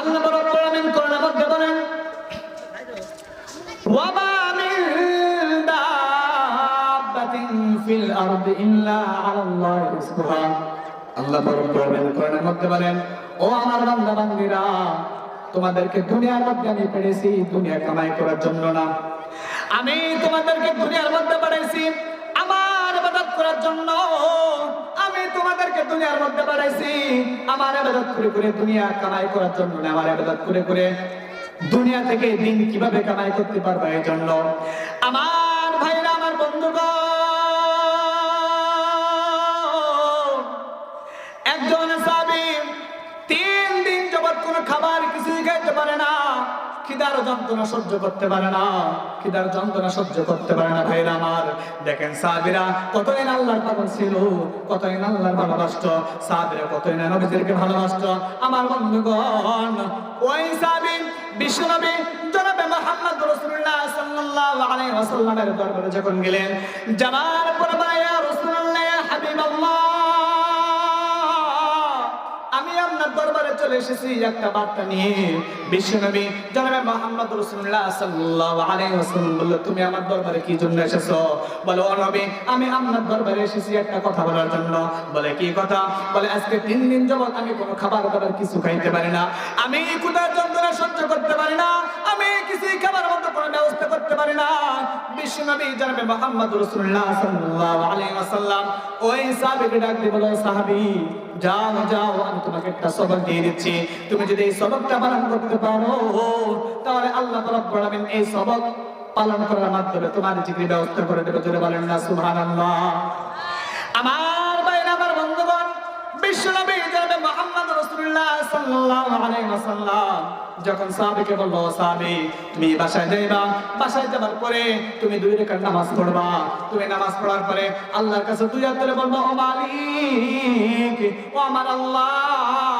আল্লাহ মিন feel ইল্লা আল্লাহ মধ্যে বলেন, ও আমার বান্দা বান্দীরা তোমাদেরকে দুনিয়ার মধ্যে আমি পেরেছি, দুনিয়া কামাই করার জন্য না। আমি তোমাদেরকে দুনিয়ার মধ্যে পাঠাইছি, আমার ইবাদত করার জন্য। তোমাদেরকে দুনিয়ার মধ্যে পাঠাইছি। আমার ইবাদত করে করে দুনিয়া কামাই করার জন্য আমার ইবাদত করে করে দুনিয়া থেকে দিন কীভাবে কামাই করতে পারবে এই জন্য আমার ভাইরা খিদার যন্ত্রণা সহ্য করতে পারে না। খিদার যন্ত্রণা সহ্য করতে পারে না ভাইরা আমার। দেখেন সাবিরা কতদিন আল্লাহর পাগল ছিল কতদিন আল্লাহর ভালোবাসত। সাবিরা কতদিন নবীদেরকে ভালোবাসত। আমার বন্ধুগণ, ওই সাবি বিশ্বনবী জনাবে মুহাম্মদ রাসূলুল্লাহ সাল্লাল্লাহু আলাইহি ওয়াসাল্লামের দরবারে যখন গেলেন যাবার পর চলে এসেছি একটা বার্তা নিয়ে। বিশ্বনবী জনাবে মোহাম্মদ রাসূলুল্লাহ সাল্লাল্লাহু আলাইহি ওয়াসাল্লাম বলল, তুমি আমার দরবারে কি জন্য এসেছ? বলো, ও নবী, আমি আপনার দরবারে এসেছি একটা কথা বলার জন্য। বলে, কি কথা? বলে, আজকে তিন দিন যাবত আমি কোনো খাবার দাবার কিছু খাইতে পারি না। আমি ক্ষুধার যন্ত্রণা সহ্য করতে পারি না। আমি কিছুই খাবার মতো কোনো ব্যবস্থা করতে পারি না। বিশ্বনবী জনাবে মোহাম্মদ রাসূলুল্লাহ সাল্লাল্লাহু আলাইহি ওয়াসাল্লাম ওই সাহাবীকে ডাক দিয়ে বলো সাহাবী, যাও যাও, আমি তোমাকে একটা সবক দিয়ে দিচ্ছি। তুমি যদি এই সবকটা পালন করতে পারো, তাহলে আল্লাহ রাব্বুল এই সবক পালন করার মাধ্যমে তোমার জিকির ব্যবস্থা করে দেবে। জোরে বলেন না, সুবহানাল্লাহ। আমার আমার বন্ধুগণ বাসায় পরে তুমি দুই নামাজ নামাজ পড়ার পরে আল্লাহর কাছে দুই হাত মালিক, ও আমার আল্লাহ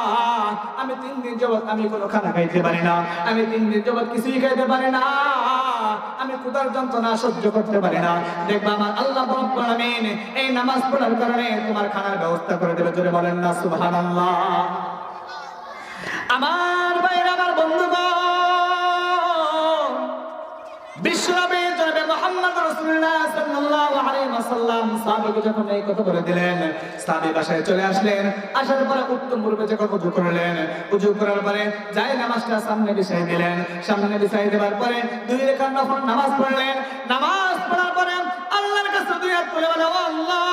আমি তিন দিন যাবত আমি কোনো খানা খাইতে পারি না। আমি তিন দিন যাবত কিছুই খাইতে পারি না। আমি ক্ষুধার যন্ত্রণা সহ্য করতে পারি না। দেখবা আমার আল্লাহ আলামিন এই নামাজ পড়ার কারণে তোমার খানার ব্যবস্থা করে দেবে। জোরে বলেন না, সুবহানাল্লাহ। আমার ভাইরা আমার বন্ধুগণ বিশ্বনবী জনাবে মুহাম্মদ সাল্লাল্লাহু ওয়াসাল্লাম সাহাবীকে যখন এই কথা বলে দিলেন, সাহাবী বাসায় চলে আসলেন। আসার পরে উত্তম পূর্বে যখন উজু করলেন, উজু করার পরে যাই নামাজটা সামনে বিছাই দিলেন। সামনে বিছাই দেওয়ার পরে দুই রেখার নফল নামাজ পড়লেন। নামাজ পড়ার পরে আল্লাহর কাছে দুই হাত তুলে বলে, আল্লাহ!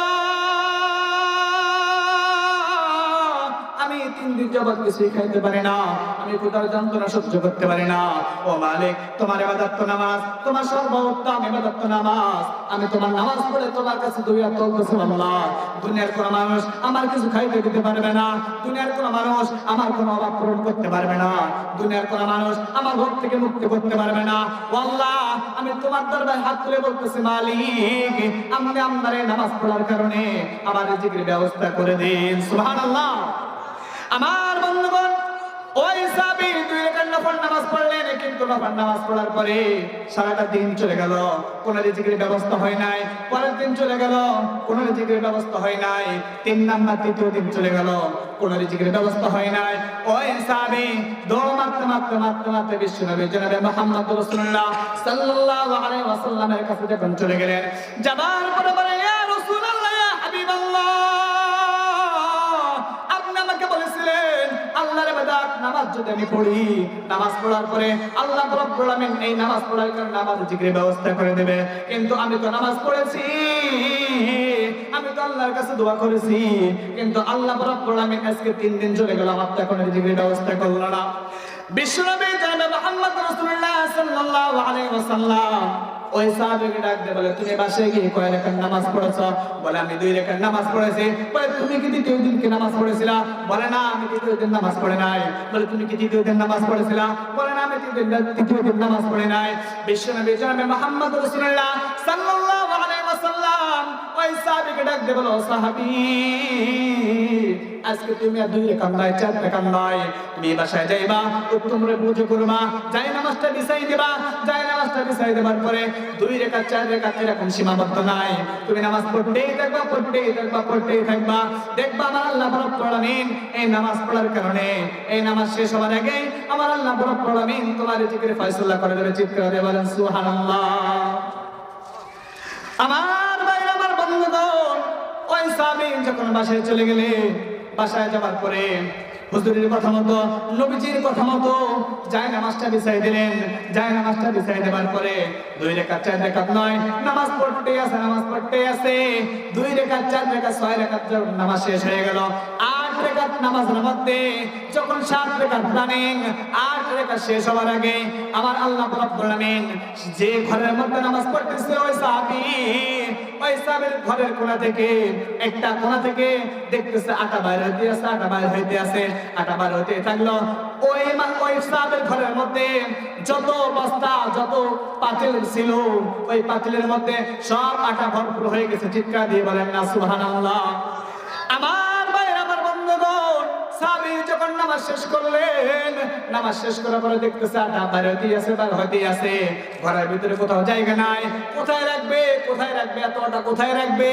দিন যাবত কিছুই খাইতে না। আমি ক্ষুধার যন্ত্রণা সহ্য করতে পারি না। ও মালিক, তোমার এবাদত তো নামাজ, তোমার সর্বোত্তম এবাদত তো নামাজ। আমি তোমার নামাজ পড়ে তোমার কাছে দুই হাত আল্লাহ। দুনিয়ার কোন মানুষ আমার কিছু খাইতে দিতে পারবে না। দুনিয়ার কোন মানুষ আমার কোনো অভাব পূরণ করতে পারবে না। দুনিয়ার কোন মানুষ আমার ভোগ থেকে মুক্তি করতে পারবে না। আল্লাহ, আমি তোমার দরবারে হাত তুলে বলতেছি, মালিক আপনি আপনার নামাজ পড়ার কারণে আমার রিজিকের ব্যবস্থা করে দিন। সুবহানাল্লাহ। আমার বন্ধুগণ, ওই সাবি, দুই রাকাত নফল নামাজ পড়লেন, কিন্তু নফল নামাজ পড়ার পরে সারাটা দিন চলে গেল। কোন রিজিকের ব্যবস্থা হয় নাই। পরের দিন চলে গেল। কোন রিজিকের ব্যবস্থা হয় নাই। তিন নাম্বার তৃতীয় দিন চলে গেল। কোন রিজিকের ব্যবস্থা হয় নাই। ওই সাবি, দৌড় মারতে মারতে মারতে বিশ্ব নবী জনাবে মুহাম্মদ রাসূলুল্লাহ সাল্লাল্লাহু আলাইহি ওয়াসাল্লামের কাছে যখন চলে গেলেন, যাবার পরে বলে যদি আমি পড়ি, নামাজ পড়ার পরে আল্লাহ আলামিন এই নামাজ পড়ার কারণে নামাজ জিকিরের ব্যবস্থা করে দেবে। কিন্তু আমি তো নামাজ পড়েছি, আমি তো আল্লাহর কাছে করেছি, কিন্তু আজকে তিন দিন চলে আমার ওই সাহাবীকে ডাক দিয়ে বলে, তুমি বাসায় গিয়ে কয় রেখার নামাজ পড়েছো? বলে, আমি দুই রেখার নামাজ পড়েছি। বলে, তুমি কি দ্বিতীয় দিন কি নামাজ পড়েছিলা? বলে, না, আমি দ্বিতীয় দিন নামাজ পড়ে নাই। বলে, তুমি কি তৃতীয় দিন নামাজ পড়েছিলা? বলে, না, আমি তৃতীয় দিন নামাজ পড়ে নাই। বিশ্বনবী জনাবে মুহাম্মদ রাসূলুল্লাহ সাল্লাল্লাহু আলাইহি ওয়াসাল্লাম ওই সাহাবীকে ডাক দিয়ে বলো সাহাবী আজকে তুমি আর দুই রেখান নয় চার রেখান নয় তুমি বাসায় যাইবা উত্তমরে পুজো করবা, যাই নামাজটা বিছাই দিবা, যাই নামাজটা বিছাই দেবার পরে দুই রেখা, চার রেখা এরকম সীমাবদ্ধ নাই। তুমি নামাজ পড়তেই থাকবা পড়তেই থাকবা পড়তেই থাকবা। দেখবা আমার আল্লাহ রব্বুল আলামিন এই নামাজ পড়ার কারণে, এই নামাজ শেষ হওয়ার আগে আমার আল্লাহ রব্বুল আলামিন তোমার জিকিরে ফয়সালা করে দেবে, চিৎকার দিয়ে বলেন, সুবহানাল্লাহ। আমার ভাই আমার বন্ধুগণ, ওই সাহাবী যখন বাসায় চলে গেলে বাসায় যাবার পরে হুজুরের কথা মতো, নবীজির কথা মতো যায় নামাজটা বিছাই দিলেন। যায় নামাজটা বিছাই দেবার পরে দুই রেখা চার রেখা নয়, নামাজ পড়তে আছে, নামাজ পড়তে আছে। দুই রেখা চার রেখা ছয় রেখা নামাজ শেষ হয়ে গেল আট রেখাত যখন সাত রেখাত আট রেখা শেষ হওয়ার আগে আমার আল্লাহ যে ঘরের মধ্যে নামাজ পড়তেছে, ওই সাহাবী যত যত ছিল, ওই মধ্যে সব আটা ভরপুর হয়ে গেছে। দিয়ে বলেন না আমার নামাজ শেষ করলেন। নামাজ শেষ করার পরে দেখতেছে আটা বাইরে আছে বার হইতেই আছে। ঘরের ভিতরে কোথাও জায়গা নাই। কোথায় রাখবে? কোথায় রাখবে? এত আটা কোথায় রাখবে?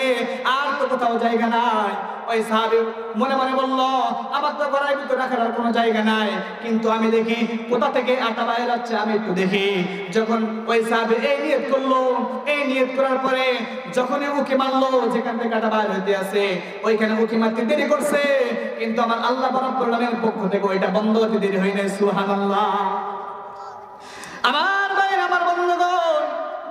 আর তো কোথাও জায়গা নাই। ওই মনে মনে বলল, আমার তো ঘরের ভিতরে রাখার কোনো জায়গা নাই। কিন্তু আমি দেখি কোথা থেকে আটা আমি একটু দেখি। যখন ওই এই নিয়ত করল, এই নিয়ত করার পরে যখনই উকি মারলো, যেখান থেকে আটা বাইরে হইতে আছে ওইখানে উকি মারতে দেরি করছে। কিন্তু আমার আল্লাহ রাব্বুল আলামিনের পক্ষ থেকে ওইটা বন্ধ হতে দেরি হয় নাই, সুবহানাল্লাহ। আমার আমার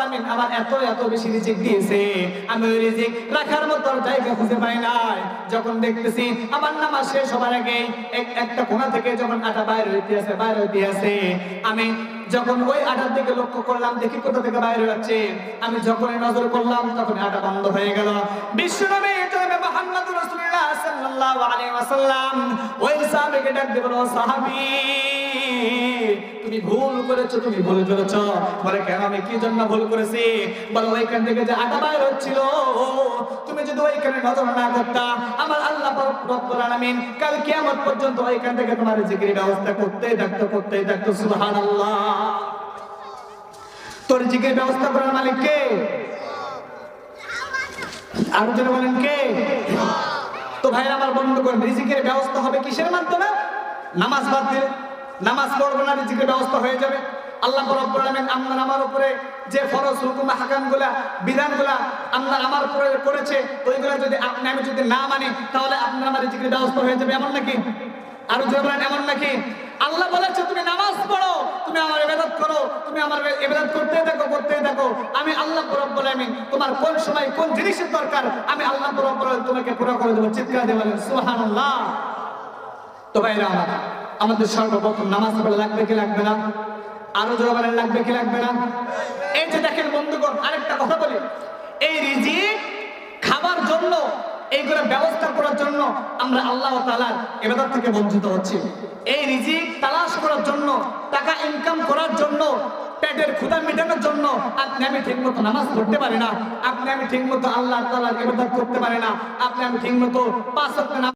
আলামিন আমার এত এত বেশি রিজিক দিয়েছে। আমি ওই রিজিক রাখার মতো জায়গা খুঁজে পাই নাই। যখন দেখতেছি আমার নামাজ শেষ হবার আগে একটা কোণা থেকে যখন আটা হইতে আছে হইতে আছে আমি যখন ওই আটার দিকে লক্ষ্য করলাম, দেখি কোথা থেকে বাইরে যাচ্ছে আমি যখনই নজর করলাম, তখন আটা বন্ধ হয়ে গেল। বিশ্বনবী রাসূলুল্লাহ সাল্লাল্লাহু আলাইহি ওয়াসাল্লাম, ওই সাহাবীকে ডাক সাহাবী তুমি ভুল করেছ, তুমি ভুল করেছ বলে, কেন আমি কি জন্য ভুল করেছি? বলে, ওইখান থেকে যে আটা বাইর হচ্ছিল, তুমি যদি ওইখানে নজর না করতা, আমার আল্লাহ পর্যন্ত ওইখান থেকে তোমার জিকির ব্যবস্থা থাকতো থাকতো তোর জিকির ব্যবস্থা করার মালিক কে? আরও জনে বলেন কে? তো ভাই আমার বন্ধু করেন রিজিকের ব্যবস্থা হবে কিসের মাধ্যমে? নামাজ বাদ নামাজ পড়ব না রিজিকের ব্যবস্থা হয়ে যাবে। আল্লাহ আপনার আমার উপরে যে ফরজ হুকুম, হাকামগুলা, বিধানগুলা আমরা আমার উপরে করেছে, ওইগুলা যদি আপনি, আমি যদি না মানি, তাহলে আপনার আমার রিজিকের ব্যবস্থা হয়ে যাবে। এমন নাকি? আরও জোরে বলেন, এমন নাকি? আল্লাহ বলেছে, তুমি নামাজ পড়ো, তুমি আমার ইবাদত করো, তুমি আমার ইবাদত করতে থাকো করতে থাকো। আমি আল্লাহ রব্বুল আলামিন, তোমার কোন সময় কোন জিনিসের দরকার, আমি আল্লাহ রব্বুল আলামিন তোমাকে পুরো করে দেবো। চিৎকার দিয়ে বলেন, সুবহানাল্লাহ। তো ভাইরা আমার আমাদের সর্বপ্রথম নামাজ পড়া লাগবে কি লাগবে না? আরও জোরে বলেন, লাগবে কি লাগবে না? এই যে দেখেন বন্ধুগণ, আরেকটা কথা বলি। এই রিজিক খাবার জন্য, এইগুলো ব্যবস্থা করার জন্য আমরা আল্লাহ তাআলার ইবাদত থেকে বঞ্চিত হচ্ছি। এই রিজিক তালাশ করার জন্য, টাকা ইনকাম করার জন্য, পেটের ক্ষুধা মেটানোর জন্য আপনি আমি ঠিক মতো নামাজ পড়তে পারি না, আপনি আমি ঠিক মতো আল্লাহ তাআলার ইবাদত করতে পারি না, আপনি আমি ঠিক মতো পাঁচ